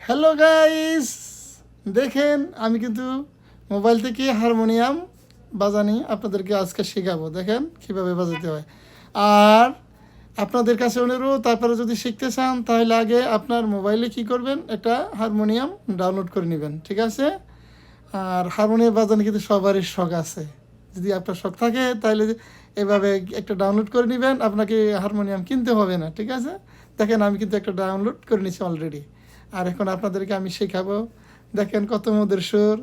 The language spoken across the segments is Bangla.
হ্যালো গাইস দেখেন, আমি কিন্তু মোবাইল থেকে হারমোনিয়াম বাজানি আপনাদেরকে আজকে শেখাবো। দেখেন, কীভাবে বাজাতে হয়। আর আপনাদের কাছে অনুরোধ তারপরে যদি শিখতে চান, তাহলে আগে আপনার মোবাইলে কি করবেন, একটা হারমোনিয়াম ডাউনলোড করে নেবেন, ঠিক আছে? আর হারমোনিয়াম বাজানো কিন্তু সবারই শখ আছে। যদি আপনার শখ থাকে, তাহলে এভাবে একটা ডাউনলোড করে নেবেন, আপনাকে হারমোনিয়াম কিনতে হবে না, ঠিক আছে? দেখেন, আমি কিন্তু একটা ডাউনলোড করে নিয়েছি অলরেডি। আর এখন আপনাদেরকে আমি শেখাবো। দেখেন কত মধুর সুর।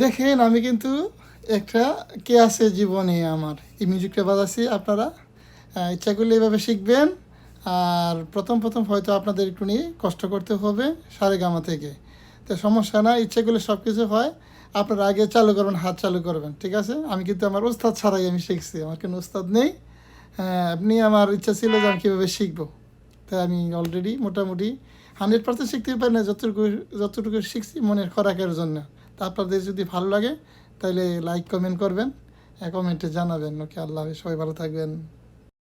দেখেন আমি কিন্তু একটা কে আছে জীবনে আমার? এই মিউজিকটা বাজাচ্ছি আপনারা। ইচ্ছা করলে এইভাবে শিখবেন। আর প্রথম প্রথম হয়তো আপনাদের একটু নিয়ে কষ্ট করতে হবে সারে গামা থেকে। তো সমস্যা না ইচ্ছা করলে সব কিছু হয়। আপনারা আগে চালু করবেন হাত চালু করবেন ঠিক আছে? আমি কিন্তু আমার ওস্তাদ ছাড়াই আমি শিখছি আমার কোনো ওস্তাদ নেই। হ্যাঁ, আপনি আমার ইচ্ছা ছিল যে আমি কীভাবে শিখব। তাই আমি অলরেডি মোটামুটি হান্ড্রেড পার্সেন্ট শিখতে পারি না যতটুকু যতটুকু শিখছি মনের খোরাকের জন্য। তা আপনাদের যদি ভালো লাগে তাহলে লাইক কমেন্ট করবেন কমেন্টে জানাবেন। ওকে, আল্লাহ সবাই ভালো থাকবেন।